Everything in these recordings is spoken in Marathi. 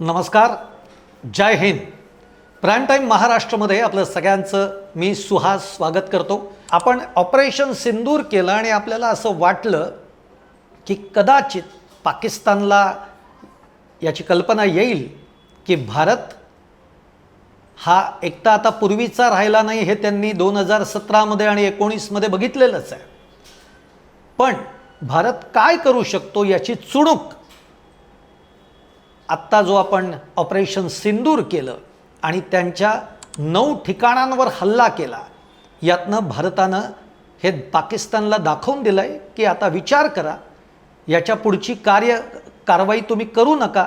नमस्कार जय हिंद. प्राईम टाईम महाराष्ट्रमध्ये आपलं सगळ्यांचं मी सुहास स्वागत करतो. आपण ऑपरेशन सिंदूर केलं आणि आपल्याला असं वाटलं की कदाचित पाकिस्तानला याची कल्पना येईल की भारत हा एकटा आता पूर्वीचा राहिला नाही हे त्यांनी दोन हजार सतरामध्ये आणि एकोणीसमध्ये बघितलेलंच आहे. पण भारत काय करू शकतो याची चुणूक आत्ता जो आपण ऑपरेशन सिंदूर केलं आणि त्यांच्या नऊ ठिकाणांवर हल्ला केला यातनं भारतानं हे पाकिस्तानला दाखवून दिलं आहे की आता विचार करा याच्या पुढची कार्य कारवाई तुम्ही करू नका.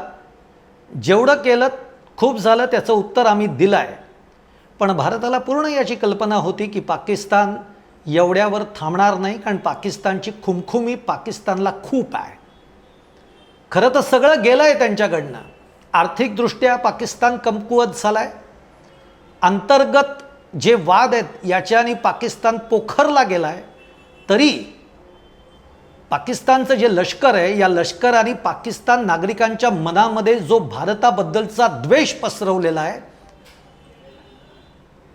जेवढं केलं खूप झालं त्याचं उत्तर आम्ही दिलं आहे पण भारताला पूर्ण याची कल्पना होती की पाकिस्तान एवढ्यावर थांबणार नाही कारण पाकिस्तानची खुमखुमी पाकिस्तानला खूप आहे. खरं तर सगळं गेलं आहे त्यांच्याकडनं. आर्थिकदृष्ट्या पाकिस्तान कमकुवत झाला आहे अंतर्गत जे वाद आहेत याच्याने पाकिस्तान पोखरला गेला आहे तरी पाकिस्तानचं जे लष्कर आहे या लष्कराने पाकिस्तान नागरिकांच्या मनामध्ये जो भारताबद्दलचा द्वेष पसरवलेला आहे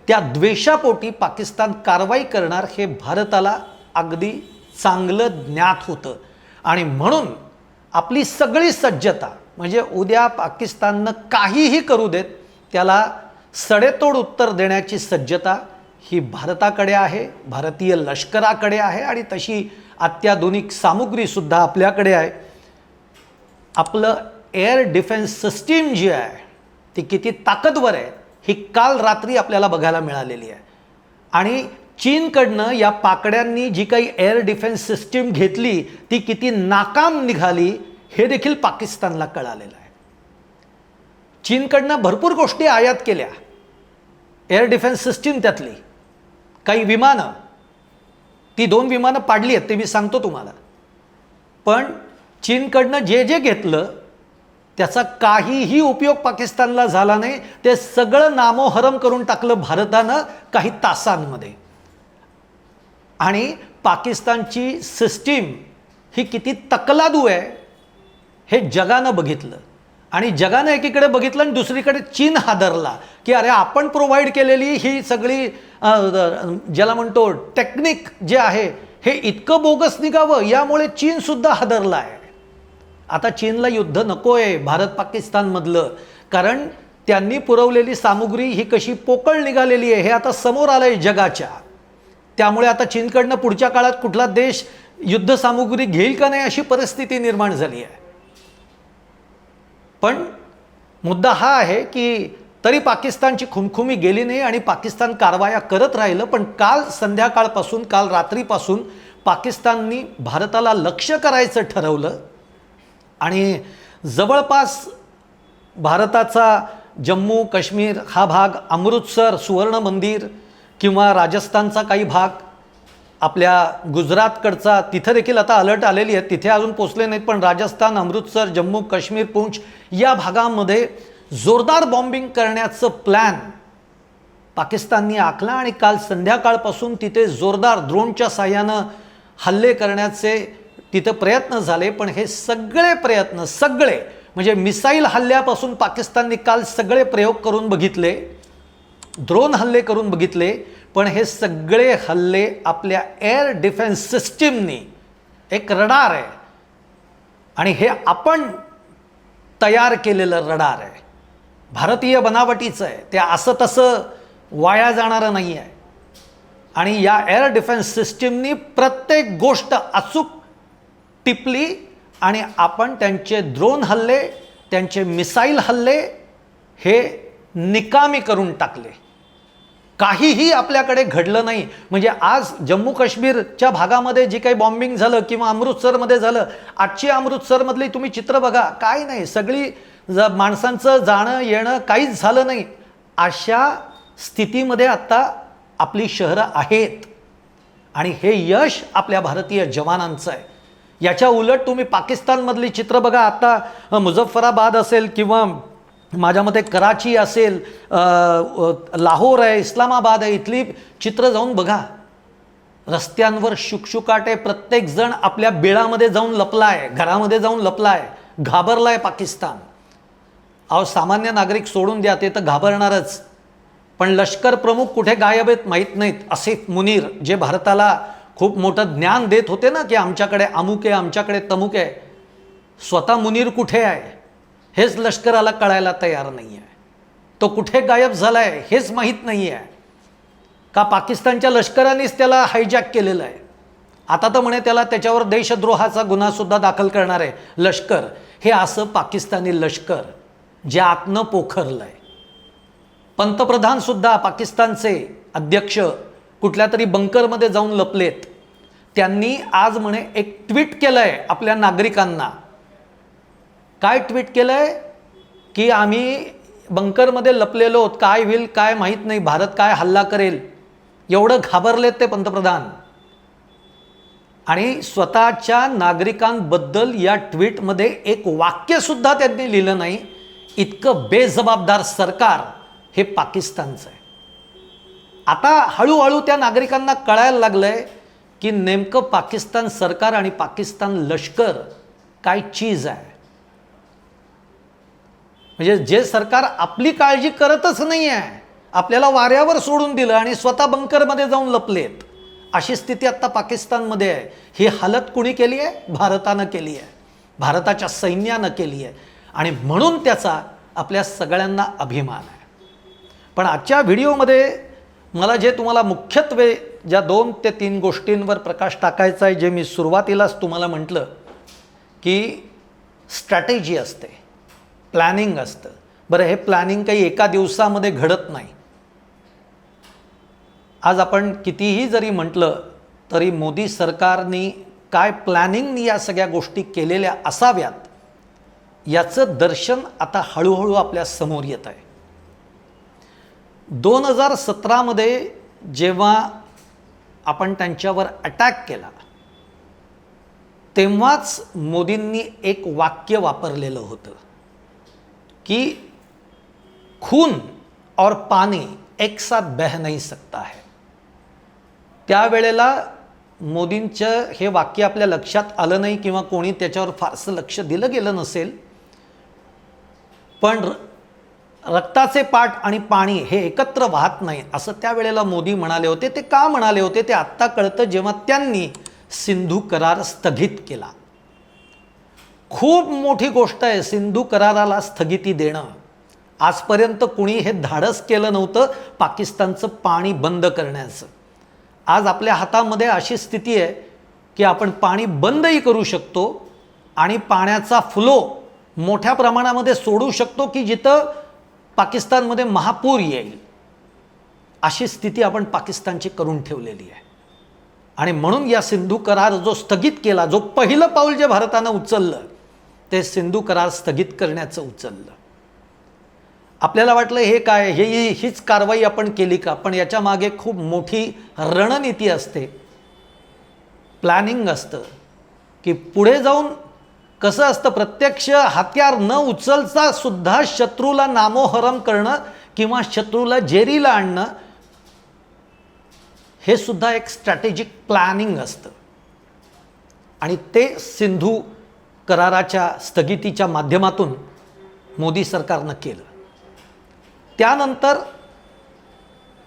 त्या द्वेषापोटी पाकिस्तान कारवाई करणार हे भारताला अगदी चांगलं ज्ञात होतं. आणि म्हणून आपली सगळी सज्जता म्हणजे उद्या पाकिस्ताननं काहीही करू देत त्याला सडेतोड उत्तर देण्याची सज्जता ही भारताकडे आहे भारतीय लष्कराकडे आहे आणि तशी अत्याधुनिक सामुग्रीसुद्धा आपल्याकडे आहे. आपलं एअर डिफेन्स सिस्टीम जी आहे ती किती ताकदवर आहे ही काल रात्री आपल्याला बघायला मिळालेली आहे. आणि चीनकडनं या पाकड्यांनी जी काही एअर डिफेन्स सिस्टीम घेतली ती किती नाकाम निघाली हे देखील पाकिस्तानला कळालेलं आहे. चीनकडनं भरपूर गोष्टी आयात केल्या. एअर डिफेन्स सिस्टीम त्यातली. काही विमानं. ती दोन विमानं पाडली आहेत ते मी सांगतो तुम्हाला. पण चीनकडनं जे जे घेतलं त्याचा काहीही उपयोग पाकिस्तानला झाला नाही. ते सगळं नामोहरम करून टाकलं भारतानं काही तासांमध्ये. आणि पाकिस्तानची सिस्टीम ही किती तकलादू आहे हे जगानं बघितलं. आणि जगानं एकीकडे बघितलं आणि दुसरीकडे चीन हादरला की अरे आपण प्रोव्हाइड केलेली ही सगळी ज्याला म्हणतो टेक्निक जे आहे हे इतकं बोगस निघावं यामुळे चीनसुद्धा हादरला आहे आता चीनला युद्ध नको आहे भारत पाकिस्तानमधलं. कारण त्यांनी पुरवलेली सामुग्री ही कशी पोकळ निघालेली आहे हे आता समोर आलं आहे जगाच्या. त्यामुळे आता चीनकडनं पुढच्या काळात कुठला देश युद्ध सामुग्री घेईल का नाही अशी परिस्थिती निर्माण झाली आहे. पण मुद्दा हा आहे की तरी पाकिस्तानची खुमखुमी गेली नाही आणि पाकिस्तान कारवाया करत राहिलं पण काल संध्याकाळपासून काल रात्रीपासून पाकिस्ताननी भारताला लक्ष करायचं ठरवलं आणि जवळपास भारताचा जम्मू काश्मीर हा भाग अमृतसर सुवर्ण मंदिर किंवा राजस्थानचा काही भाग आपल्या गुजरातकडचा तिथं देखील आता अलर्ट आलेली आहे तिथे अजून पोचले नाहीत पण राजस्थान अमृतसर जम्मू काश्मीर पुंछ या भागामध्ये जोरदार बॉम्बिंग करण्याचं प्लॅन पाकिस्ताननी आखला आणि काल संध्याकाळपासून तिथे जोरदार ड्रोनच्या साह्यानं हल्ले करण्याचे तिथं प्रयत्न झाले. पण हे सगळे प्रयत्न सगळे म्हणजे मिसाईल हल्ल्यापासून पाकिस्तानने काल सगळे प्रयोग करून बघितले. ड्रोन हल्ले करून बघितले पण हे सगळे हल्ले आपल्या एअर डिफेन्स सिस्टीमनी एक रडार आहे. आणि हे आपण तयार केलेलं रडार आहे. भारतीय बनावटीचं आहे. ते असं तसं वाया जाणारं नाही आहे. आणि या एअर डिफेन्स सिस्टीमनी प्रत्येक गोष्ट अचूक टिपली आणि आपण त्यांचे ड्रोन हल्ले त्यांचे मिसाईल हल्ले हे निकामी करून टाकले. काहीही आपल्याकडे घडलं नाही. म्हणजे आज जम्मू काश्मीरच्या भागामध्ये जे काही बॉम्बिंग झालं किंवा अमृतसरमध्ये झालं आजची अमृतसरमधली तुम्ही चित्र बघा. काय नाही. सगळी ज माणसांचं जाणं येणं काहीच झालं नाही. अशा स्थितीमध्ये आत्ता आपली शहरं आहेत. आणि हे यश आपल्या भारतीय जवानांचं आहे. याच्या उलट तुम्ही पाकिस्तानमधली चित्र बघा. आता मुझफ्फराबाद असेल किंवा माझ्या मते कराची असेल लाहोर आहे इस्लामाबाद आहे इथली चित्र जाऊन बघा. रस्त्यांवर शुकशुकाटे प्रत्येकजण आपल्या बिळामध्ये जाऊन लपला आहे घरामध्ये जाऊन लपला आहे घाबरला आहे पाकिस्तान. अहो सामान्य नागरिक सोडून द्या ते तर घाबरणारच. पण लष्कर प्रमुख कुठे गायब आहेत माहीत नाहीत असे मुनीर जे भारताला खूप मोठं ज्ञान देत होते ना की आमच्याकडे अमुक आहे आमच्याकडे तमुक आहे. स्वतः मुनीर कुठे आहे? हेच लष्कराला कळायला तयार नाही आहे तो कुठे गायब झाला आहे हेच माहीत नाही आहे का पाकिस्तानच्या लष्करानेच त्याला हायजॅक केलेलं आहे? आता तर म्हणे त्याला त्याच्यावर देशद्रोहाचा गुन्हासुद्धा दाखल करणार आहे. लष्कर हे असं पाकिस्तानी लष्कर जे आतनं पोखरलं आहे पंतप्रधानसुद्धा पाकिस्तानचे अध्यक्ष कुठल्या तरी बंकरमध्ये जाऊन लपलेत. त्यांनी आज म्हणे एक ट्विट केलं आहे आपल्या नागरिकांना. काय ट्विट केलं आहे की आम्ही बंकरमध्ये लपलेलो आहोत. काय होईल काय माहीत नाही. भारत काय हल्ला करेल? एवढं घाबरलेत ते पंतप्रधान. आणि स्वतःच्या नागरिकांबद्दल या ट्विटमध्ये एक वाक्यसुद्धा त्यांनी लिहिलं नाही. इतकं बेजबाबदार सरकार हे पाकिस्तानचं आहे. आता हळूहळू त्या नागरिकांना कळायला लागलं आहे की नेमकं पाकिस्तान सरकार आणि पाकिस्तान लष्कर काय चीज आहे. म्हणजे जे सरकार आपली काळजी करतच नाही आहे आपल्याला वाऱ्यावर सोडून दिलं आणि स्वतः बंकरमध्ये जाऊन लपलेत अशी स्थिती आत्ता पाकिस्तानमध्ये आहे. ही हालत कुणी केली आहे भारतानं केली आहे भारताच्या सैन्यानं केली आहे आणि म्हणून त्याचा आपल्या सगळ्यांना अभिमान आहे. पण आजच्या व्हिडिओमध्ये मला जे तुम्हाला मुख्यत्वे ज्या दोन ते तीन गोष्टींवर प्रकाश टाकायचा आहे जे मी सुरुवातीलाच तुम्हाला म्हटलं की स्ट्रॅटेजी असते. प्लॅनिंग असतं. बरं हे प्लॅनिंग काही एका दिवसामध्ये घडत नाही. आज आपण कितीही जरी म्हटलं तरी मोदी सरकारने काय प्लॅनिंगनी या सगळ्या गोष्टी केलेल्या असाव्यात याचं दर्शन आता हळूहळू आपल्यासमोर येत आहे. दोन हजार सतरामध्ये जेव्हा आपण त्यांच्यावर अटॅक केला तेव्हाच मोदींनी एक वाक्य वापरलेलं होतं. कि खून और पाणी एक साथ बह नाही सकता है। त्यावेळेला मोदींचं हे वाक्य आपल्या लक्षात आलं नाही किंवा कोणी त्याच्यावर फारसं लक्ष दिलं गेलं नसेल पण रक्ताचे पाठ आणि पाणी हे एकत्र वाहत नाही असं त्यावेळेला मोदी म्हणाले होते. ते का म्हणाले होते? ते आत्ता कळतं जेव्हा त्यांनी सिंधू करार स्थगित केला. खूप मोठी गोष्ट आहे सिंधू कराराला स्थगिती देणं. आजपर्यंत कुणी हे धाडस केलं नव्हतं पाकिस्तानचं पाणी बंद करण्याचं. आज आपल्या हातामध्ये अशी स्थिती आहे की आपण पाणी बंदही करू शकतो आणि पाण्याचा फ्लो मोठ्या प्रमाणामध्ये सोडू शकतो की जिथं पाकिस्तानमध्ये महापूर येईल. अशी स्थिती आपण पाकिस्तानची करून ठेवलेली आहे. आणि म्हणून या सिंधू करार जो स्थगित केला जो पहिलं पाऊल जे भारतानं उचललं ते सिंधू करार स्थगित करण्याचं उचललं. आपल्याला वाटलं हे काय? हे हीच कारवाई आपण केली का? पण याच्या मागे खूप मोठी रणनीती असते. प्लॅनिंग असतं. की पुढे जाऊन कसं असतं? प्रत्यक्ष हत्यार न उचलता सुद्धा शत्रूला नामोहरम करणं किंवा शत्रूला जेरीला आणणं हे सुद्धा एक स्ट्रॅटेजिक प्लॅनिंग असतं. आणि ते सिंधू कराराच्या स्थगितीच्या माध्यमातून मोदी सरकारनं केलं. त्यानंतर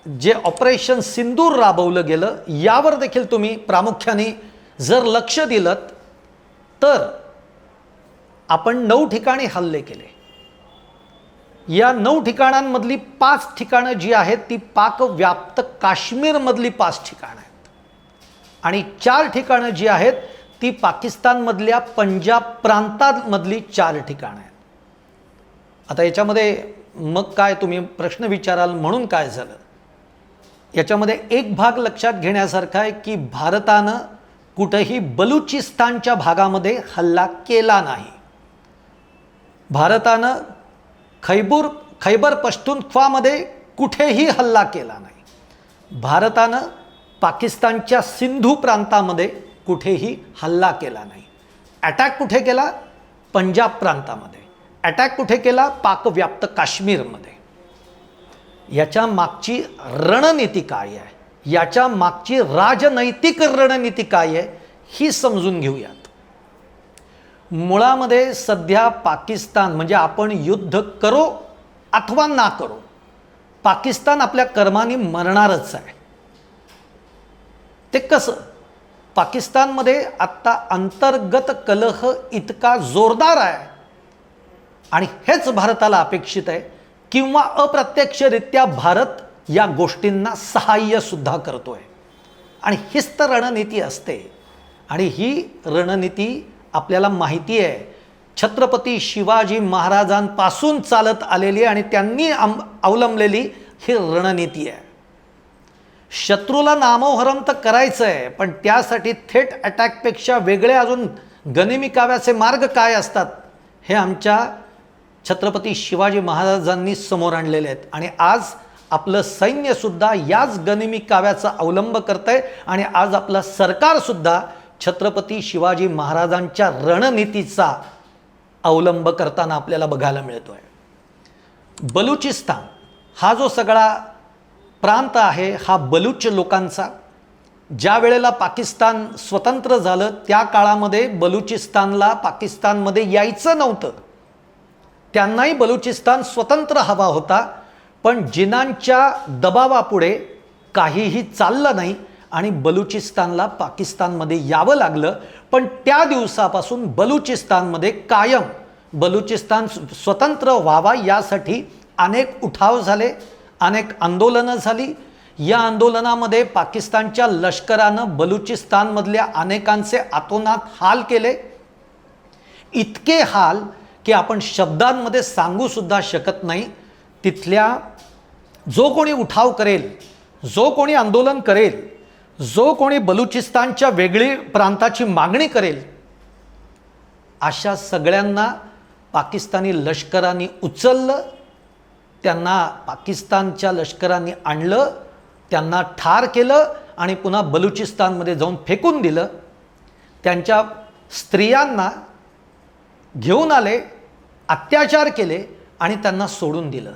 जे ऑपरेशन सिंदूर राबवलं गेलं यावर देखील तुम्ही प्रामुख्याने जर लक्ष दिलं तर आपण नऊ ठिकाणी हल्ले केले. या नऊ ठिकाणांमधली पाच ठिकाणं जी आहेत ती पाकव्याप्त काश्मीरमधली पाच ठिकाणं आहेत. आणि चार ठिकाणं जी आहेत ती पाकिस्तानमधल्या पंजाब प्रांतामधली चार ठिकाणं आहेत. आता याच्यामध्ये मग काय तुम्ही प्रश्न विचाराल म्हणून काय झालं? याच्यामध्ये एक भाग लक्षात घेण्यासारखा आहे की भारतानं कुठंही बलुचिस्तानच्या भागामध्ये हल्ला केला नाही. भारतानं खैबूर खैबर पश्तूनख्वामध्ये कुठेही हल्ला केला नाही. भारतानं पाकिस्तानच्या सिंधू प्रांतामध्ये कुठेही हल्ला केला नाही. अटॅक कुठे केला? पंजाब प्रांतामध्ये. अटॅक कुठे केला? पाकव्याप्त काश्मीरमध्ये. याच्या मागची रणनीती काय आहे? याच्या मागची राजनैतिक रणनीती काय आहे? ही समजून घेऊयात. मुळामध्ये सध्या पाकिस्तान म्हणजे आपण युद्ध करो अथवा ना करो पाकिस्तान आपल्या कर्माने मरणारच आहे. ते कसं? पाकिस्तानमध्ये आत्ता अंतर्गत कलह इतका जोरदार आहे. आणि हेच भारताला अपेक्षित आहे किंवा अप्रत्यक्षरित्या भारत या गोष्टींना सहाय्यसुद्धा करतो आहे आणि हीच तर रणनीती असते. आणि ही रणनीती आपल्याला माहिती आहे. छत्रपती शिवाजी महाराजांपासून चालत आलेली आणि त्यांनी आम अवलंबलेली ही रणनीती आहे. शत्रूला नामोहरम तर करायचं आहे पण त्यासाठी थेट अटॅकपेक्षा वेगळे अजून गनिमी काव्याचे मार्ग काय असतात हे आमच्या छत्रपती शिवाजी महाराजांनी समोर आणलेले आहेत. आणि आज आपलं सैन्यसुद्धा याच गनिमी काव्याचा अवलंब करत आहे आणि आज आपलं सरकारसुद्धा छत्रपती शिवाजी महाराजांच्या रणनीतीचा अवलंब करताना आपल्याला बघायला मिळतो आहे बलुचिस्तान हा जो सगळा प्रांत आहे हा बलूच लोकांचा. ज्या वेळेला पाकिस्तान स्वतंत्र झालं त्या काळामध्ये बलुचिस्तानला पाकिस्तानमध्ये यायचं नव्हतं. त्यांनाही बलुचिस्तान स्वतंत्र हवा होता पण जिनांच्या दबावापुढे काहीही चाललं नाही आणि बलुचिस्तानला पाकिस्तानमध्ये यावं लागलं. पण त्या दिवसापासून बलुचिस्तानमध्ये कायम बलुचिस्तान स्वतंत्र व्हावा यासाठी अनेक उठाव झाले. अनेक आंदोलनं झाली. या आंदोलनामध्ये पाकिस्तानच्या लष्करानं बलुचिस्तानमधल्या अनेकांचे आतोनात हाल केले. इतके हाल की आपण शब्दांमध्ये सांगूसुद्धा शकत नाही. तिथल्या जो कोणी उठाव करेल जो कोणी आंदोलन करेल जो कोणी बलुचिस्तानच्या वेगळी प्रांताची मागणी करेल अशा सगळ्यांना पाकिस्तानी लष्कराने उचललं. त्यांना पाकिस्तानच्या लष्कराने आणलं त्यांना ठार केलं आणि पुन्हा बलुचिस्तानमध्ये जाऊन फेकून दिलं. त्यांच्या स्त्रियांना घेऊन आले अत्याचार केले आणि त्यांना सोडून दिलं.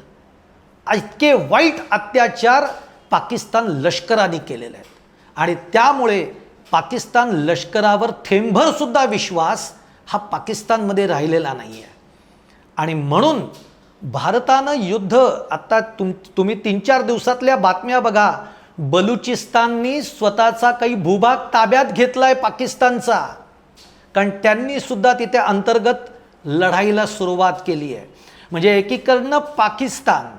इतके वाईट अत्याचार पाकिस्तान लष्कराने केलेले आहेत. आणि त्यामुळे पाकिस्तान लष्करावर थेंबरसुद्धा विश्वास हा पाकिस्तानमध्ये राहिलेला नाही आहे आणि म्हणून भारतानं युद्ध आत्ता तुम तुम्ही तीन चार दिवसातल्या बातम्या बघा. बलुचिस्ताननी स्वतःचा काही भूभाग ताब्यात घेतला आहे पाकिस्तानचा. कारण त्यांनी सुद्धा तिथे अंतर्गत लढाईला सुरुवात केली आहे. म्हणजे एकीकडनं पाकिस्तान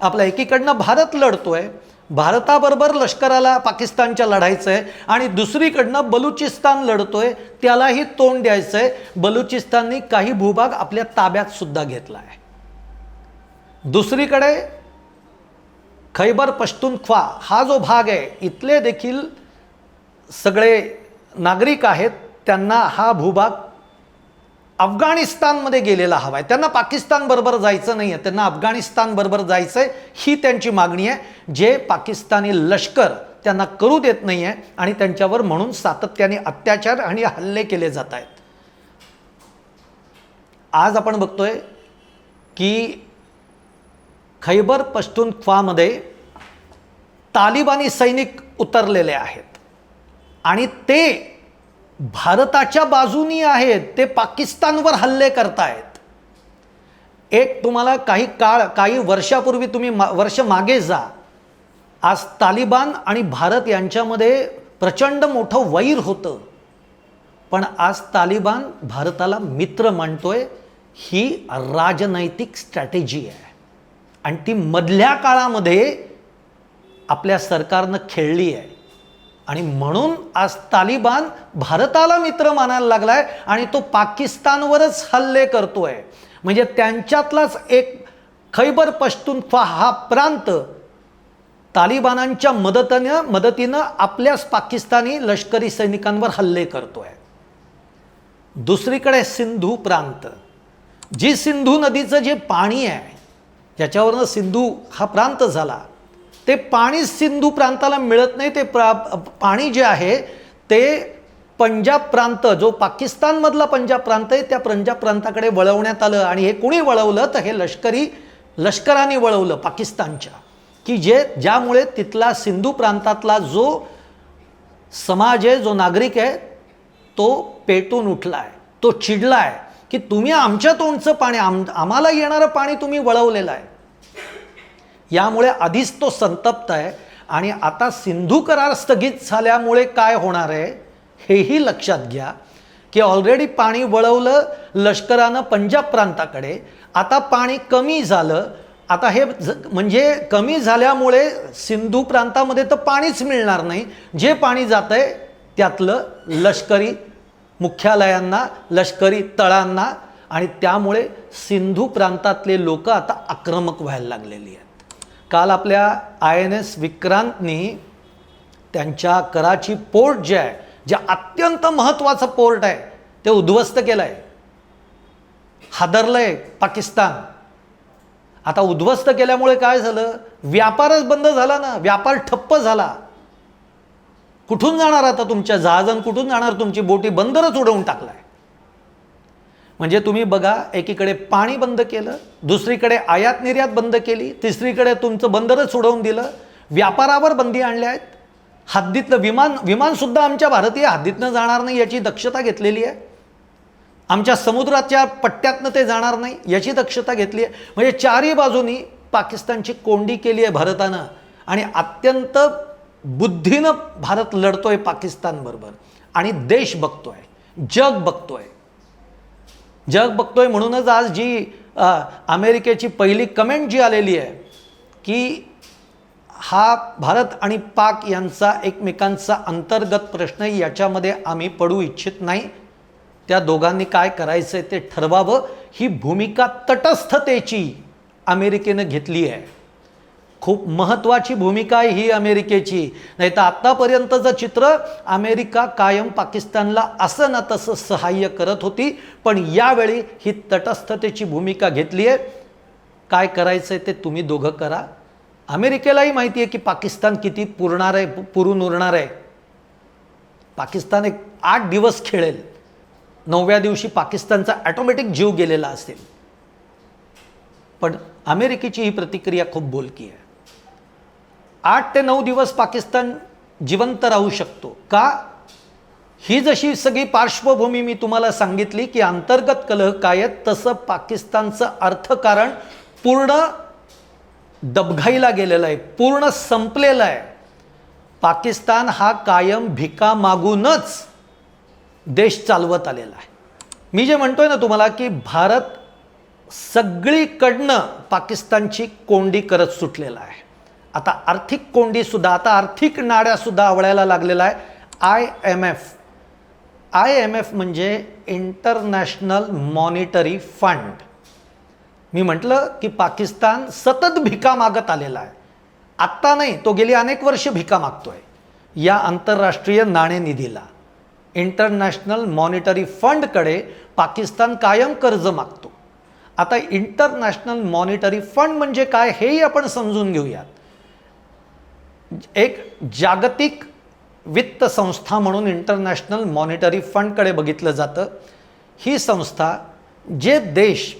आपला एकीकडनं भारत लढतोय. भारताबरोबर लष्कराला पाकिस्तानच्या लढायचं आहे आणि दुसरीकडनं बलुचिस्तान लढतोय त्यालाही तोंड द्यायचं आहे बलुचिस्ताननी काही भूभाग आपल्या ताब्यात सुद्धा घेतला आहे दुसरीकडे खैबर पश्तूनख्वा हा जो भाग आहे इथले देखील सगळे नागरिक आहेत त्यांना हा भूभाग अफगाणिस्तानमध्ये गेलेला हवा आहे. त्यांना पाकिस्तानबरोबर जायचं नाही आहे त्यांना अफगाणिस्तानबरोबर जायचं आहे ही त्यांची मागणी आहे. जे पाकिस्तानी लष्कर त्यांना करू देत नाही आहे आणि त्यांच्यावर म्हणून सातत्याने अत्याचार आणि हल्ले केले जात आहेत. आज आपण बघतोय की खैबर पश्तूनख्वामध्ये तालिबानी सैनिक उतरलेले आहेत. आणि ते भारताच्या बाजूनी आहेत ते पाकिस्तानवर हल्ले करतायत. एक तुम्हाला काही काळ काही वर्षापूर्वी तुम्ही मा वर्ष मागे जा. आज तालिबान आणि भारत यांच्यामध्ये प्रचंड मोठं वैर होतं. पण आज तालिबान भारताला मित्र मानतोय ही राजनैतिक स्ट्रॅटेजी आहे. आणि ती मधल्या काळामध्ये आपल्या सरकारनं खेळली आहे. आणि म्हणून आज तालिबान भारताला मित्र मानायला लागलाय आणि तो पाकिस्तानवरच हल्ले करतोय. म्हणजे त्यांच्यातलाच एक खैबर पश्तूनख्वा हा प्रांत तालिबानांच्या मदतनं मदतीनं आपल्याच पाकिस्तानी लष्करी सैनिकांवर हल्ले करतोय. दुसरीकडे सिंधू प्रांत. जी सिंधू नदीचं जे पाणी आहे ज्याच्यावरनं सिंधू हा प्रांत झाला. ते पाणी सिंधू प्रांताला मिळत नाही ते प्रा पाणी जे आहे ते पंजाब प्रांत जो पाकिस्तानमधला पंजाब प्रांत आहे त्या पंजाब प्रांताकडे वळवण्यात आलं आणि हे कोणी वळवलं? तर हे लष्करी लष्कराने वळवलं पाकिस्तानच्या. की जे ज्यामुळे तिथला सिंधू प्रांतातला जो समाज आहे जो नागरिक आहे तो पेटून उठला आहे तो चिडला आहे की तुम्ही आमच्या तोंडचं पाणी आम आम्हाला येणारं पाणी तुम्ही वळवलेलं आहे. यामुळे आधीच तो संतप्त आहे आणि आता सिंधू करार स्थगित झाल्यामुळे काय होणार आहे हेही लक्षात घ्या की ऑलरेडी पाणी वळवलं लष्करानं पंजाब प्रांताकडे आता पाणी कमी झालं. आता हे म्हणजे कमी झाल्यामुळे सिंधू प्रांतामध्ये तर पाणीच मिळणार नाही. जे पाणी जात आहे त्यातलं लष्करी मुख्यालयांना लष्करी तळांना आणि त्यामुळे सिंधू प्रांतातले लोक आता आक्रमक व्हायला लागलेली आहेत. काल आपल्या आय एन एस विक्रांतनी त्यांच्या कराची पोर्ट जे आहे जे अत्यंत महत्त्वाचं पोर्ट आहे ते उद्ध्वस्त केलं आहे हादरलं आहे पाकिस्तान. आता उद्ध्वस्त केल्यामुळे काय झालं? व्यापारच बंद झाला ना. व्यापार ठप्प झाला. कुठून जाणार आता तुमच्या जहाजन कुठून जाणार? तुमची बोटी बंदरच उडवून टाकलाय. म्हणजे तुम्ही बघा एकीकडे पाणी बंद केलं दुसरीकडे आयात निर्यात बंद केली तिसरीकडे तुमचं बंदरच उडवून दिलं व्यापारावर बंदी आणल्या आहेत. हद्दीतलं विमान विमानसुद्धा आमच्या भारतीय हद्दीतनं जाणार नाही याची दक्षता घेतलेली आहे. आमच्या समुद्राच्या पट्ट्यातनं ते जाणार नाही याची दक्षता घेतली आहे. म्हणजे चारही बाजूनी पाकिस्तानची कोंडी केली आहे भारतानं. आणि अत्यंत बुद्धीनं भारत लढतोय पाकिस्तानबरोबर आणि देश बघतोय जग बघतोय. जग बघतोय म्हणूनच आज जी अमेरिकेची पहिली कमेंट जी आलेली आहे की हा भारत आणि पाक यांचा एकमेकांचा अंतर्गत प्रश्न याच्यामध्ये आम्ही पडू इच्छित नाही. त्या दोघांनी काय करायचं आहे ते ठरवावं. ही भूमिका तटस्थतेची अमेरिकेनं घेतली आहे. खूप महत्त्वाची भूमिका आहे ही अमेरिकेची. नाही तर आत्तापर्यंतचं चित्र अमेरिका कायम पाकिस्तानला असं ना तसं सहाय्य करत होती पण यावेळी ही तटस्थतेची भूमिका घेतली आहे. काय करायचं आहे ते तुम्ही दोघं करा. अमेरिकेलाही माहिती आहे की पाकिस्तान किती पुरणार आहे पुरून उरणार आहे. पाकिस्तान एक आठ दिवस खेळेल. नवव्या दिवशी पाकिस्तानचा ॲटोमॅटिक जीव गेलेला असेल. पण अमेरिकेची ही प्रतिक्रिया खूप बोलकी आहे. आठ ते नऊ दिवस पाकिस्तान जिवंत राहू शकतो. का? ही जशी सगळी पार्श्वभूमी मी तुम्हाला सांगितली की अंतर्गत कलह काय तसं पाकिस्तानचं अर्थकारण पूर्ण दबघाईला गेलेलं आहे पूर्ण संपलेलं आहे. पाकिस्तान हा कायम भिका मागूनच देश चालवत आलेला आहे. मी जे म्हणतोय ना तुम्हाला की भारत सगळीकडनं पाकिस्तानची कोंडी करत सुटलेला आहे. आता आर्थिक कोंडीसुद्धा आता आर्थिक नाड्यासुद्धा आवळायला लागलेला आहे. I M F I M F म्हणजे इंटरनॅशनल मॉनिटरी फंड मी म्हटलं की पाकिस्तान सतत भिका मागत आलेला आहे. आत्ता नाही तो गेली अनेक वर्ष भिका मागतोय. या आंतरराष्ट्रीय नाणेनिधीला. इंटरनॅशनल मॉनिटरी फंडकडे पाकिस्तान कायम कर्ज मागतो. आता इंटरनॅशनल मॉनिटरी फंड म्हणजे काय हेही आपण समजून घेऊयात. एक जागतिक वित्त संस्था म्हणून इंटरनॅशनल मॉनिटरी फंडकडे बघितलं जातं. ही संस्था जे देश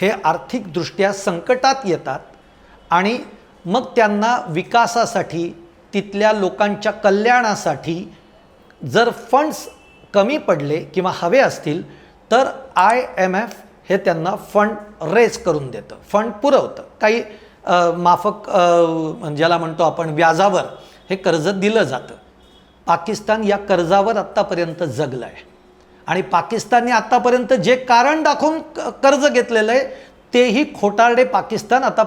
हे आर्थिकदृष्ट्या संकटात येतात आणि मग त्यांना विकासासाठी तिथल्या लोकांच्या कल्याणासाठी जर फंड्स कमी पडले किंवा हवे असतील तर आय एम एफ हे त्यांना फंड रेज करून देतं फंड पुरवतं. काही माफक म्हणजे ज्याला म्हणतो आपण व्याजावर हे कर्ज दिलं जातं. पाकिस्तान या कर्जावर आत्तापर्यंत जगलं आहे आणि पाकिस्तानने आत्तापर्यंत जे कारण दाखवून क- कर्ज घेतलेलं आहे तेही खोटारडे पाकिस्तान आता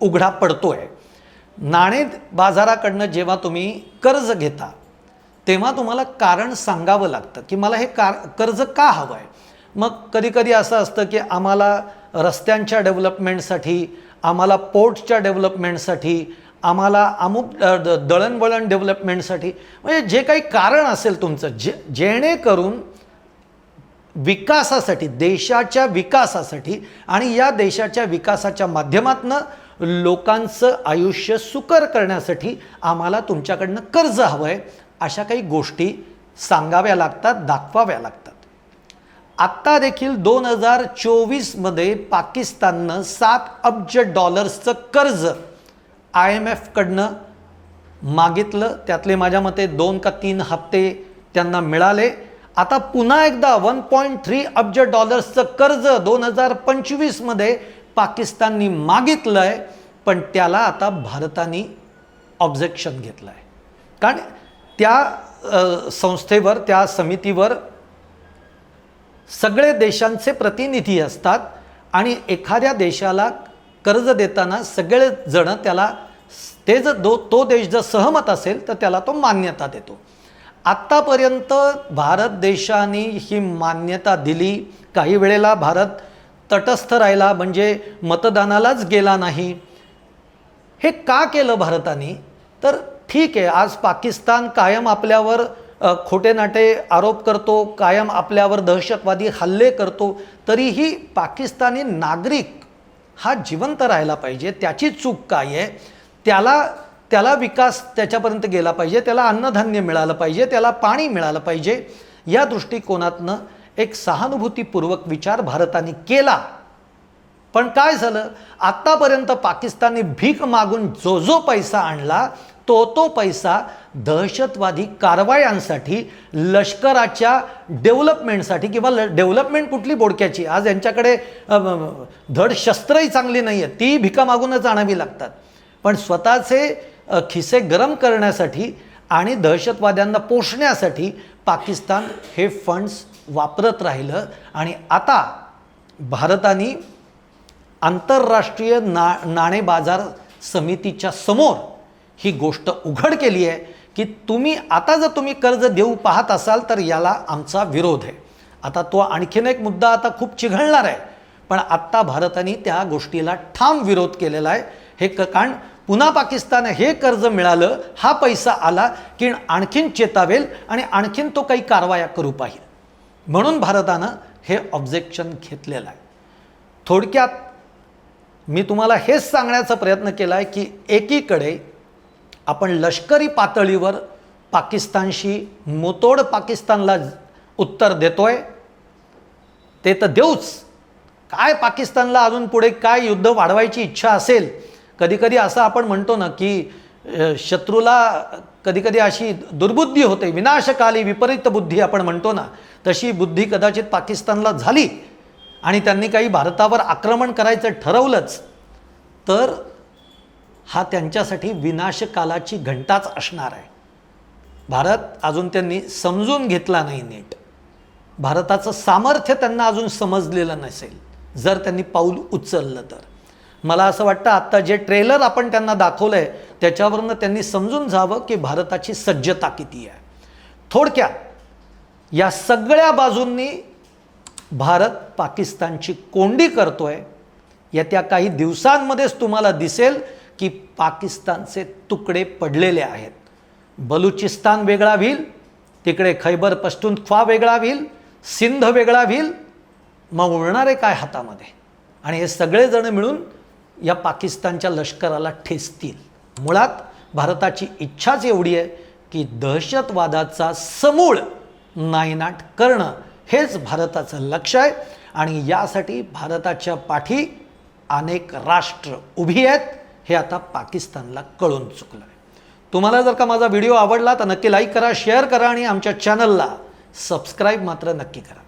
उघडा पडतो आहे नाणे बाजाराकडनं जेव्हा तुम्ही कर्ज घेता तेव्हा तुम्हाला कारण सांगावं लागतं की मला हे कार कर्ज का हवं आहे मग कधीकधी असं असतं की आम्हाला रस्त्यांच्या डेव्हलपमेंटसाठी आम्हाला पोर्टच्या डेव्हलपमेंटसाठी आम्हाला अमुक द- दळणवळण डेव्हलपमेंटसाठी म्हणजे जे काही कारण असेल तुमचं जे जेणेकरून विकासासाठी देशाच्या विकासासाठी आणि या देशाच्या विकासाच्या माध्यमातनं लोकांचं आयुष्य सुकर करण्यासाठी आम्हाला तुमच्याकडनं कर्ज हवं आहे अशा काही गोष्टी सांगाव्या लागतात दाखवाव्या लागतात. आत्ता देखील दोन हजार चोवीसमध्ये पाकिस्ताननं सात अब्ज डॉलर्सचं कर्ज आय एम एफकडनं मागितलं. त्यातले माझ्या मते दोन का तीन हप्ते त्यांना मिळाले. आता पुन्हा एकदा वन पॉईंट थ्री अब्ज डॉलर्सचं कर्ज दोन हजार पंचवीसमध्ये पाकिस्ताननी मागितलं आहे पण त्याला आता भारताने ऑब्जेक्शन घेतलं आहे कारण त्या संस्थेवर त्या समितीवर सगळे देशांचे प्रतिनिधी असतात आणि एखाद्या देशाला कर्ज देताना सगळेजणं त्याला ते जर दो तो देश जर सहमत असेल तर त्याला तो मान्यता देतो. आत्तापर्यंत भारत देशाने ही मान्यता दिली. काही वेळेला भारत तटस्थ राहिला म्हणजे मतदानालाच गेला नाही. हे का केलं भारताने? तर ठीक आहे आज पाकिस्तान कायम आपल्यावर खोटे नाटे आरोप करतो कायम आपल्यावर दहशतवादी हल्ले करतो तरीही पाकिस्तानी नागरिक हा जिवंत राहायला पाहिजे त्याची चूक काय आहे? त्याला त्याला विकास त्याच्यापर्यंत गेला पाहिजे त्याला अन्नधान्य मिळालं पाहिजे त्याला पाणी मिळालं पाहिजे या दृष्टिकोनातनं एक सहानुभूतीपूर्वक विचार भारताने केला. पण काय झालं? आत्तापर्यंत पाकिस्तानने भीक मागून जो जो पैसा आणला तो तो पैसा दहशतवादी कारवायांसाठी लष्कराच्या डेव्हलपमेंटसाठी किंवा ल डेव्हलपमेंट कुठली बोडक्याची? आज यांच्याकडे धड शस्त्रही चांगली नाही आहे ती भिका मागूनच आणावी लागतात. पण स्वतःचे खिसे गरम करण्यासाठी आणि दहशतवाद्यांना पोषण्यासाठी पाकिस्तान हे फंड्स वापरत राहिलं आणि आता भारताने आंतरराष्ट्रीय ना नाणे बाजार समितीच्या समोर ही गोष्ट उघड केली आहे की तुम्ही आता जर तुम्ही कर्ज देऊ पाहत असाल तर याला आमचा विरोध आहे. आता तो आणखीन एक मुद्दा आता खूप चिघळणार आहे. पण आत्ता भारताने त्या गोष्टीला ठाम विरोध केलेला आहे. हे क कारण पुन्हा पाकिस्तान हे कर्ज मिळालं हा पैसा आला की आणखीन चेतावेल आणि आणखीन तो काही कारवाया करू पाहिजे म्हणून भारतानं हे ऑब्जेक्शन घेतलेलं आहे. थोडक्यात मी तुम्हाला हेच सांगण्याचा प्रयत्न केला आहे की एकीकडे आपण लष्करी पातळीवर पाकिस्तानशी मुतोड पाकिस्तानला उत्तर देतोय. ते तर देऊच. काय पाकिस्तानला अजून पुढे काय युद्ध वाढवायची इच्छा असेल? कधीकधी असं आपण म्हणतो ना की शत्रूला कधीकधी अशी दुर्बुद्धी होते विनाशकाली विपरीत बुद्धी आपण म्हणतो ना तशी बुद्धी कदाचित पाकिस्तानला झाली आणि त्यांनी काही भारतावर आक्रमण करायचं ठरवलंच. तर हा त्यांच्यासाठी विनाशकालाची घंटाच असणार आहे. भारत अजून त्यांनी समजून घेतला नाही नीट. भारताचं सामर्थ्य त्यांना अजून समजलेलं नसेल जर त्यांनी पाऊल उचललं तर. मला असं वाटतं आत्ता जे ट्रेलर आपण त्यांना दाखवलं आहे त्याच्यावरनं त्यांनी समजून जावं की भारताची सज्जता किती आहे. थोडक्यात या सगळ्या बाजूंनी भारत पाकिस्तानची कोंडी करतोय येत्या काही दिवसांमध्येच तुम्हाला दिसेल की पाकिस्तानचे तुकडे पडलेले आहेत. बलुचिस्तान वेगळा होईल तिकडे खैबर पश्तूनख्वा वेगळा होईल सिंध वेगळा होईल मग उरणारे काय हातामध्ये? आणि हे सगळेजण मिळून या पाकिस्तानच्या लष्कराला ठेचतील. मुळात भारताची इच्छाच एवढी आहे की दहशतवादाचा समूळ नायनाट करणं हेच भारताचं लक्ष आहे. आणि यासाठी भारताच्या पाठी अनेक राष्ट्र उभी आहेत. हे आता पाकिस्तानला कळून चुकलं आहे तुम्हाला जर का माझा व्हिडिओ आवडला तर नक्की लाईक करा शेअर करा आणि आमच्या चॅनलला सबस्क्राईब मात्र नक्की करा.